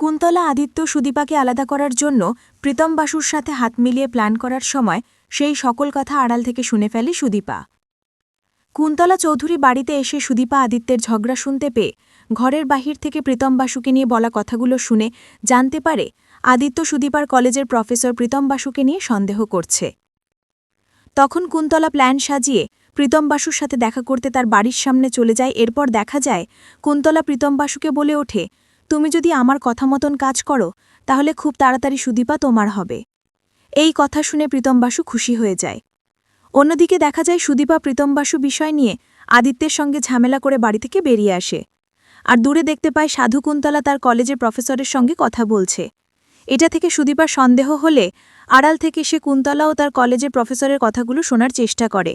কুন্তলা আদিত্য সুদীপাকে আলাদা করার জন্য প্রীতম বাসুর সাথে হাত মিলিয়ে প্ল্যান করার সময় সেই সকল কথা আড়াল থেকে শুনে ফেলে সুদীপা। কুন্তলা চৌধুরী বাড়িতে এসে সুদীপা আদিত্যের ঝগড়া শুনতে পেয়ে ঘরের বাহির থেকে প্রীতম বাসুকে নিয়ে বলা কথাগুলো শুনে জানতে পারে আদিত্য সুদীপার কলেজের প্রফেসর প্রীতম বাসুকে নিয়ে সন্দেহ করছে। তখন কুন্তলা প্ল্যান সাজিয়ে প্রীতম বাসুর সাথে দেখা করতে তার বাড়ির সামনে চলে যায়। এরপর দেখা যায়, কুন্তলা প্রীতম বাসুকে বলে ওঠে তুমি যদি আমার কথা মতন কাজ করো, তাহলে খুব তাড়াতাড়ি সুদীপা তোমার হবে। এই কথা শুনে প্রীতমবাসু খুশি হয়ে যায়। অন্যদিকে দেখা যায় সুদীপা প্রীতম বাসু বিষয় নিয়ে আদিত্যের সঙ্গে ঝামেলা করে বাড়ি থেকে বেরিয়ে আসে। আর দূরে দেখতে পায় সাধু কুন্তলা তার কলেজের প্রফেসরের সঙ্গে কথা বলছে। এটা থেকে সুদীপার সন্দেহ হলে আড়াল থেকে সে কুন্তলা ও তার কলেজের প্রফেসরের কথাগুলো শোনার চেষ্টা করে।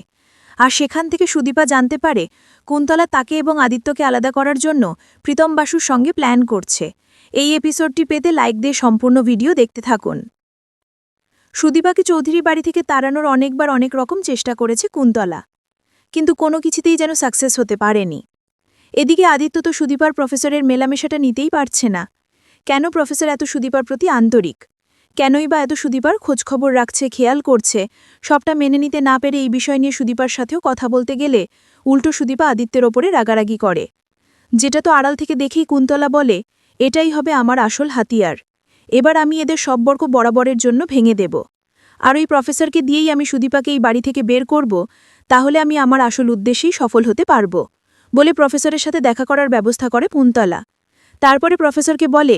আর সেখান থেকে সুদীপা জানতে পারে কুন্তলা তাকে এবং আদিত্যকে আলাদা করার জন্য প্রীতম বাসুর সঙ্গে প্ল্যান করছে। এই এপিসোডটি পেতে লাইক দিয়ে সম্পূর্ণ ভিডিও দেখতে থাকুন। সুদীপাকে চৌধুরী বাড়ি থেকে তাড়ানোর অনেকবার অনেক রকম চেষ্টা করেছে কুন্তলা। কিন্তু কোনো কিছুতেই যেন সাকসেস হতে পারেনি। এদিকে আদিত্য তো সুদীপার প্রফেসরের মেলামেশাটা নিতেই পারছে না। কেন প্রফেসর এত সুদীপার প্রতি আন্তরিক? কেনই বা এত সুদীপার খোঁজখবর রাখছে, খেয়াল করছে। সবটা মেনে নিতে না পেরে এই বিষয় নিয়ে সুদীপার সাথেও কথা বলতে গেলে উল্টো সুদীপা আদিত্যের ওপরে রাগারাগি করে। যেটা তো আড়াল থেকে দেখেই কুন্তলা বলে, এটাই হবে আমার আসল হাতিয়ার। এবার আমি এদের সম্পর্ক বরাবরের জন্য ভেঙে দেব। আর ওই প্রফেসরকে দিয়েই আমি সুদীপাকে এই বাড়ি থেকে বের করব, তাহলে আমি আমার আসল উদ্দেশ্যেই সফল হতে পারব। বলে প্রফেসরের সাথে দেখা করার ব্যবস্থা করে কুন্তলা। তারপরে প্রফেসরকে বলে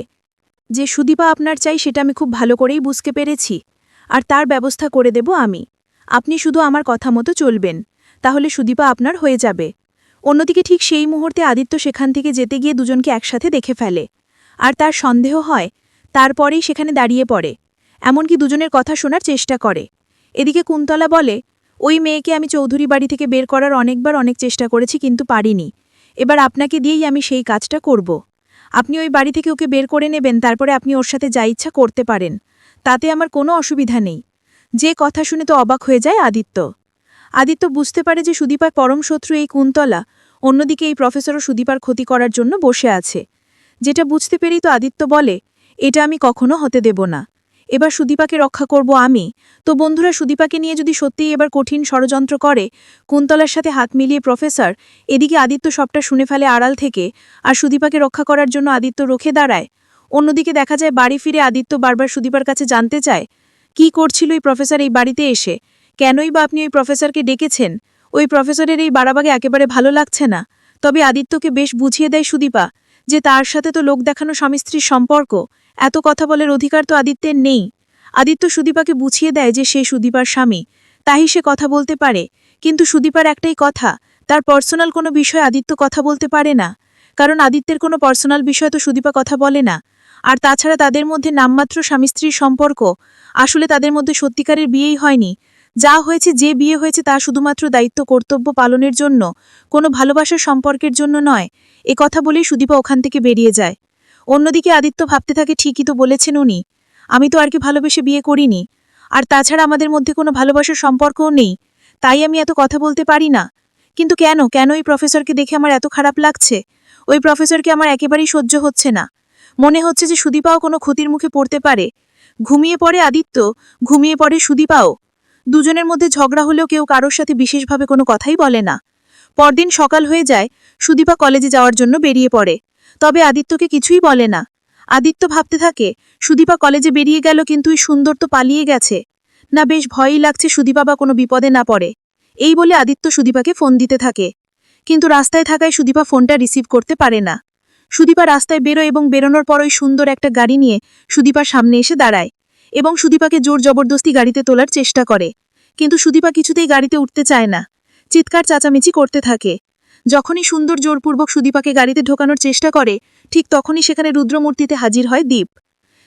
যে সুদীপা আপনার চাই সেটা আমি খুব ভালো করেই বুঝতে পেরেছি। আর তার ব্যবস্থা করে দেব আমি। আপনি শুধু আমার কথা মতো চলবেন, তাহলে সুদীপা আপনার হয়ে যাবে। অন্যদিকে ঠিক সেই মুহূর্তে আদিত্য সেখান থেকে যেতে গিয়ে দুজনকে একসাথে দেখে ফেলে। আর তার সন্দেহ হয়, তারপরেই সেখানে দাঁড়িয়ে পড়ে। এমনকি দুজনের কথা শোনার চেষ্টা করে। এদিকে কুন্তলা বলে, ওই মেয়েকে আমি চৌধুরী বাড়ি থেকে বের করার অনেকবার অনেক চেষ্টা করেছি কিন্তু পারিনি। এবার আপনাকে দিয়েই আমি সেই কাজটা করব। আপনি ওই বাড়ি থেকে ওকে বের করে নেবেন, তারপরে আপনি ওর সাথে যা ইচ্ছা করতে পারেন। তাতে আমার কোনো অসুবিধা নেই। যে কথা শুনে তো অবাক হয়ে যায় আদিত্য। আদিত্য বুঝতে পারে যে সুদীপার পরম শত্রু এই কুন্তলা অন্যদিকে এই প্রফেসরও সুদীপার ক্ষতি করার জন্য বসে আছে। যেটা বুঝতে পেরেই তো আদিত্য বলে, এটা আমি কখনো হতে দেব না। এবার সুদীপাকে রক্ষা করব আমি। তো বন্ধুরা, সুদীপাকে নিয়ে যদি সত্যিই এবার কঠিন ষড়যন্ত্র করে, কুন্তলার সাথে হাত মিলিয়ে প্রফেসর এদিকে আদিত্য সবটা শুনে ফেলে আড়াল থেকে আর সুদীপাকে রক্ষা করার জন্য আদিত্য রোখে দাঁড়ায়। অন্যদিকে দেখা যায় বাড়ি ফিরে আদিত্য বারবার সুদীপার কাছে জানতে চায়, কি করছিল ওই প্রফেসর এই বাড়িতে এসে? কেনই বা আপনি ওই প্রফেসরকে ডেকেছেন? ওই প্রফেসরের এই বাড়াবাগে একেবারে ভালো লাগছে না। তবে আদিত্যকে বেশ বুঝিয়ে দেয় সুদীপা যে তার সাথে তো লোক দেখানো স্বামী স্ত্রীর সম্পর্ক। এত কথা বলার অধিকার তো আদিত্যের নেই। আদিত্য সুদীপাকে বুঝিয়ে দেয় যে সে সুদীপার স্বামী। তাই সে কথা বলতে পারে। কিন্তু সুদীপার একটাই কথা, তার পার্সোনাল কোনো বিষয়ে আদিত্য কথা বলতে পারে না। কারণ আদিত্যের কোনো পার্সোনাল বিষয় তো সুদীপা কথা বলে না। আর তাছাড়া তাদের মধ্যে নামমাত্র স্বামী স্ত্রীর সম্পর্ক আসলে তাদের মধ্যে সত্যিকারের বিয়েই হয়নি। যা হয়েছে, যে বিয়ে হয়েছে তা শুধুমাত্র দায়িত্ব কর্তব্য পালনের জন্য, কোনো ভালোবাসার সম্পর্কের জন্য নয়। এ কথা বলেই সুদীপা ওখান থেকে বেরিয়ে যায়। অন্যদিকে আদিত্য ভাবতে থাকে, ঠিকই তো বলেছেন উনি। আমি তো আর কি ভালোবেসে বিয়ে করিনি। আর তাছাড়া আমাদের মধ্যে কোনো ভালোবাসার সম্পর্কও নেই। তাই আমি এত কথা বলতে পারি না। কিন্তু কেন? কেন ওই প্রফেসরকে দেখে আমার এত খারাপ লাগছে? ওই প্রফেসরকে আমার একেবারেই সহ্য হচ্ছে না। মনে হচ্ছে যে সুদীপাও কোনো ক্ষতির মুখে পড়তে পারে। ঘুমিয়ে পড়ে আদিত্য, ঘুমিয়ে পড়ে সুদীপাও। দুজনের মধ্যে ঝগড়া হলেও কেউ কারোর সাথে বিশেষভাবে কোনো কথাই বলে না। পরদিন সকাল হয়ে যায়, সুদীপা কলেজে যাওয়ার জন্য বেরিয়ে পড়ে। তবে আদিত্যকে কিছুই বলে না। আদিত্য ভাবতে থাকে, সুদীপা কলেজে বেরিয়ে গেল কিন্তু এই সুন্দর তো পালিয়ে গেছে। না, বেশ ভয়ই লাগছে সুদীপা বা কোনো বিপদে না পড়ে। এই বলে আদিত্য সুদীপাকে ফোন দিতে থাকে। কিন্তু রাস্তায় থাকায় সুদীপা ফোনটা রিসিভ করতে পারে না। সুদীপা রাস্তায় বেরো এবং বেরোনোর পর ওই সুন্দর একটা গাড়ি নিয়ে সুদীপার সামনে এসে দাঁড়ায় এবং সুদীপাকে জোর জবরদস্তি গাড়িতে তোলার চেষ্টা করে। কিন্তু সুদীপা কিছুতেই গাড়িতে উঠতে চায় না। চিৎকার, চাচামেচি করতে থাকে। যখনই সুন্দর জোরপূর্বক সুদীপাকে গাড়িতে ঢোকানোর চেষ্টা করে, ঠিক তখনই সেখানে রুদ্রমূর্তিতে হাজির হয় দীপ।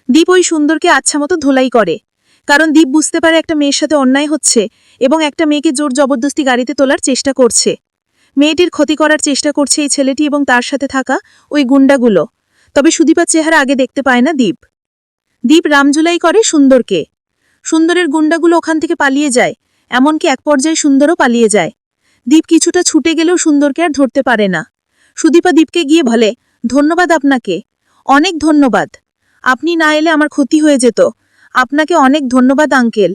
দীপ ওই সুন্দরকে আচ্ছা মতো ধোলাই করে, কারণ দীপ বুঝতে পারে একটা মেয়ের সাথে অন্যায় হচ্ছে এবং একটা মেয়েকে জোর জবরদস্তি গাড়িতে তোলার চেষ্টা করছে। মেয়েটির ক্ষতি করার চেষ্টা করছে এই ছেলেটি এবং তার সাথে থাকা ওই গুন্ডাগুলো, তবে সুদীপার চেহারা আগে দেখতে পায় না দীপ। দীপ রামজুলাই করে সুন্দরকে। সুন্দরের গুন্ডাগুলো ওখান থেকে পালিয়ে যায়, এমনকি এক পর্যায়ে সুন্দরও পালিয়ে যায়। দীপ কিছুটা ছুটে গেলেও সুন্দরকে আর ধরতে পারে না। সুদীপা দীপকে গিয়ে বলে, ধন্যবাদ আপনাকে। অনেক ধন্যবাদ। আপনি না এলে আমার ক্ষতি হয়ে যেত। আপনাকে অনেক ধন্যবাদ, আঙ্কেল।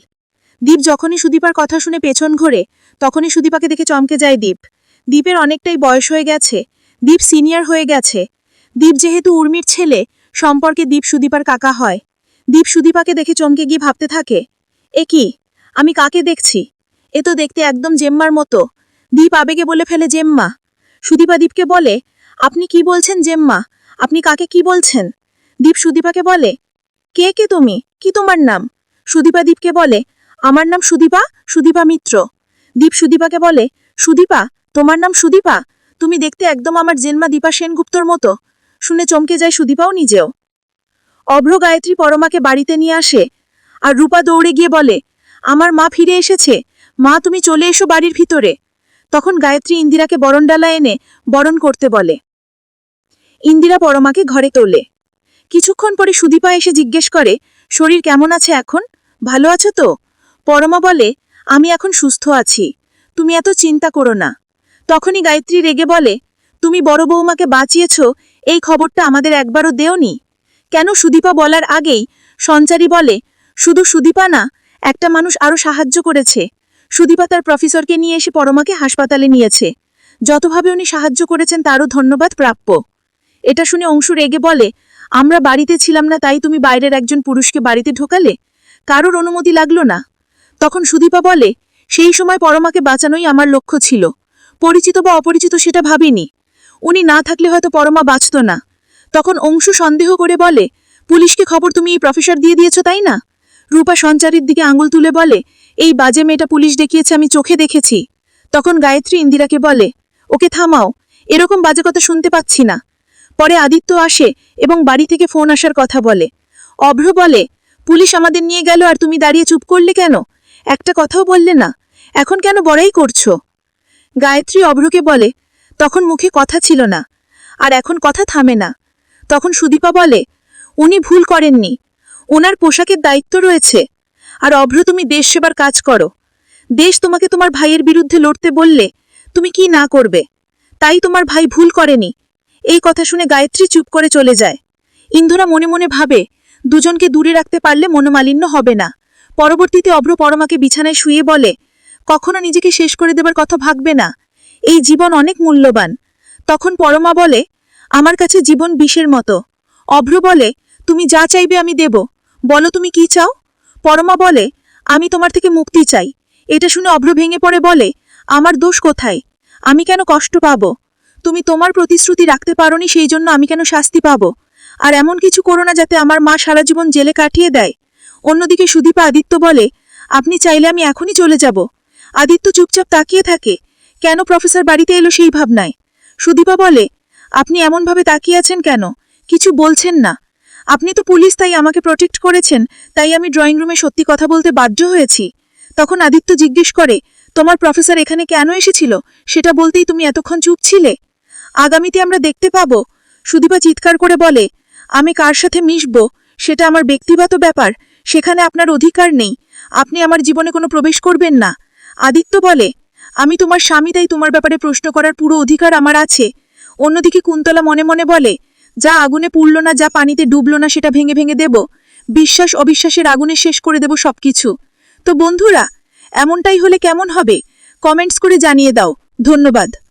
দীপ যখনই সুদীপার কথা শুনে পেছন ঘোরে, তখনই সুদীপাকে দেখে চমকে যায় দীপ। দীপের অনেকটাই বয়স হয়ে গেছে। দীপ সিনিয়র হয়ে গেছে। দীপ যেহেতু উর্মির ছেলে, সম্পর্কে দীপ সুদীপার কাকা হয়। দীপ সুদীপাকে দেখে চমকে গিয়ে ভাবতে থাকে, এ কি? আমি কাকে দেখছি? এ তো দেখতে একদম জেম্মার মতো। দীপ আবেগে বলে ফেলে জেম্মা। সুদীপা দীপকে বলে, আপনি কি বলছেন জেম্মা? আপনি কাকে কি বলছেন? দীপ সুদীপাকে বলে, কে কে তুমি? কি তোমার নাম? সুদীপা দীপকে বলে, আমার নাম সুদীপা সুদীপা মিত্র। দীপ সুদীপাকে বলে, সুদীপা, তোমার নাম সুদীপা? তুমি দেখতে একদম আমার জেন্মা দীপা সেনগুপ্তর মতো। শুনে চমকে যায় সুদীপাও নিজেও। অভ্র গায়ত্রী পরমাকে বাড়িতে নিয়ে আসে আর রূপা দৌড়ে গিয়ে বলে, আমার মা ফিরে এসেছে। মা, তুমি চলে এসো বাড়ির ভিতরে। তখন গায়ত্রী ইন্দিরাকে বরণডালা এনে বরণ করতে বলে। ইন্দিরা পরমাকে ঘরে তোলে। কিছুক্ষণ পরে সুদীপা এসে জিজ্ঞেস করে, শরীর কেমন আছে এখন? ভালো আছো তো? পরমা বলে, আমি এখন সুস্থ আছি। তুমি এত চিন্তা করো না। তখনই গায়ত্রী রেগে বলে, তুমি বড় বৌমাকে বাঁচিয়েছ, এই খবরটা আমাদের একবারও দেওনি? কেন সুদীপা বলার আগেই সঞ্চারী বলে, শুধু সুদীপা না, একটা মানুষ আরও সাহায্য করেছে। সুদীপা তার প্রফেসরকে নিয়ে এসে পরমাকে হাসপাতালে নিয়েছে। যতভাবে উনি সাহায্য করেছেন তারও ধন্যবাদ প্রাপ্য। এটা শুনে অংশু রেগে বলে, আমরা বাড়িতে ছিলাম না, তাই তুমি বাইরের একজন পুরুষকে বাড়িতে ঢোকালে? কারোর অনুমতি লাগল না? তখন সুদীপা বলে, সেই সময় পরমাকে বাঁচানোই আমার লক্ষ্য ছিল। পরিচিত বা অপরিচিত সেটা ভাবিনি। উনি না থাকলে হয়তো পরমা বাঁচত না। তখন অংশু সন্দেহ করে বলে, পুলিশকে খবর তুমি এই প্রফেসর দিয়ে দিয়েছ, তাই না? রূপা সঞ্চারীর দিকে আঙুল তুলে বলে, এই বাজে মেয়েটা পুলিশ দেখিয়েছে, আমি চোখে দেখেছি। তখন গায়ত্রী ইন্দিরাকে বলে, ওকে থামাও, এরকম বাজে কথা শুনতে পাচ্ছি না। পরে আদিত্য আসে এবং বাড়ি থেকে ফোন আসার কথা বলে। অভ্র বলে, পুলিশ আমাদের নিয়ে গেল আর তুমি দাঁড়িয়ে চুপ করলে কেন? একটা কথাও বললে না। এখন কেন বড়াই করছ? গায়ত্রী অভ্রকে বলে, তখন মুখে কথা ছিল না, আর এখন কথা থামে না। তখন সুদীপা বলে, উনি ভুল করেননি ওনার পোশাকের দায়িত্ব রয়েছে। আর অভ্র, তুমি দেশ সেবার কাজ করো। দেশ তোমাকে তোমার ভাইয়ের বিরুদ্ধে লড়তে বললে তুমি কি না করবে? তাই তোমার ভাই ভুল করেনি। এই কথা শুনে গায়ত্রী চুপ করে চলে যায়। ইন্ধরা মনে মনে ভাবে, দুজনকে দূরে রাখতে পারলে মনোমালিন্য হবে না। পরবর্তীতে অভ্র পরমাকে বিছানায় শুয়ে বলে, কখনো নিজেকে শেষ করে দেবার কথা ভাববে না। এই জীবন অনেক মূল্যবান। তখন পরমা বলে, আমার কাছে জীবন বিষের মতো। অভ্র বলে, তুমি যা চাইবে আমি দেব। বলো তুমি কি চাও? পরমা বলে, আমি তোমার থেকে মুক্তি চাই। এটা শুনে অভ্র ভেঙে পড়ে বলে, আমার দোষ কোথায়? আমি কেন কষ্ট পাব? তুমি তোমার প্রতিশ্রুতি রাখতে পারোনি, সেই জন্য আমি কেন শাস্তি পাব? আর এমন কিছু করো না যাতে আমার মা সারা জীবন জেলে কাটিয়ে দেয়। অন্যদিকে সুদীপা আদিত্য বলে, আপনি চাইলে আমি এখনই চলে যাব। আদিত্য চুপচাপ তাকিয়ে থাকে, কেন প্রফেসর বাড়িতে এলো সেই ভাবনায়? সুদীপা বলে, আপনি এমনভাবে তাকিয়ে আছেন কেন? কিছু বলছেন না। আপনি তো পুলিশ তাই আমাকে প্রোটেক্ট করেছেন, তাই আমি ড্রয়িং রুমে সত্যি কথা বলতে বাধ্য হয়েছি। তখন আদিত্য জিজ্ঞেস করে, তোমার প্রফেসর এখানে কেন এসেছিল? সেটা বলতেই তুমি এতক্ষণ চুপ ছিলে? আগামীতে আমরা দেখতে পাবো। সুদীপা চিৎকার করে বলে, আমি কার সাথে মিশব? সেটা আমার ব্যক্তিগত ব্যাপার। সেখানে আপনার অধিকার নেই। আপনি আমার জীবনে কোনো প্রবেশ করবেন না। আদিত্য বলে, আমি তোমার স্বামী, তাই তোমার ব্যাপারে প্রশ্ন করার পুরো অধিকার আমার আছে। অন্যদিকে কুন্তলা মনে মনে বলে যা আগুনে পুড়ল না, যা পানিতে ডুবলো না, সেটা ভেঙে ভেঙে দেব। বিশ্বাস, অবিশ্বাসের আগুনে শেষ করে দেব সবকিছু। তো বন্ধুরা, এমনটাই হলে কেমন হবে? কমেন্টস করে জানিয়ে দাও। ধন্যবাদ।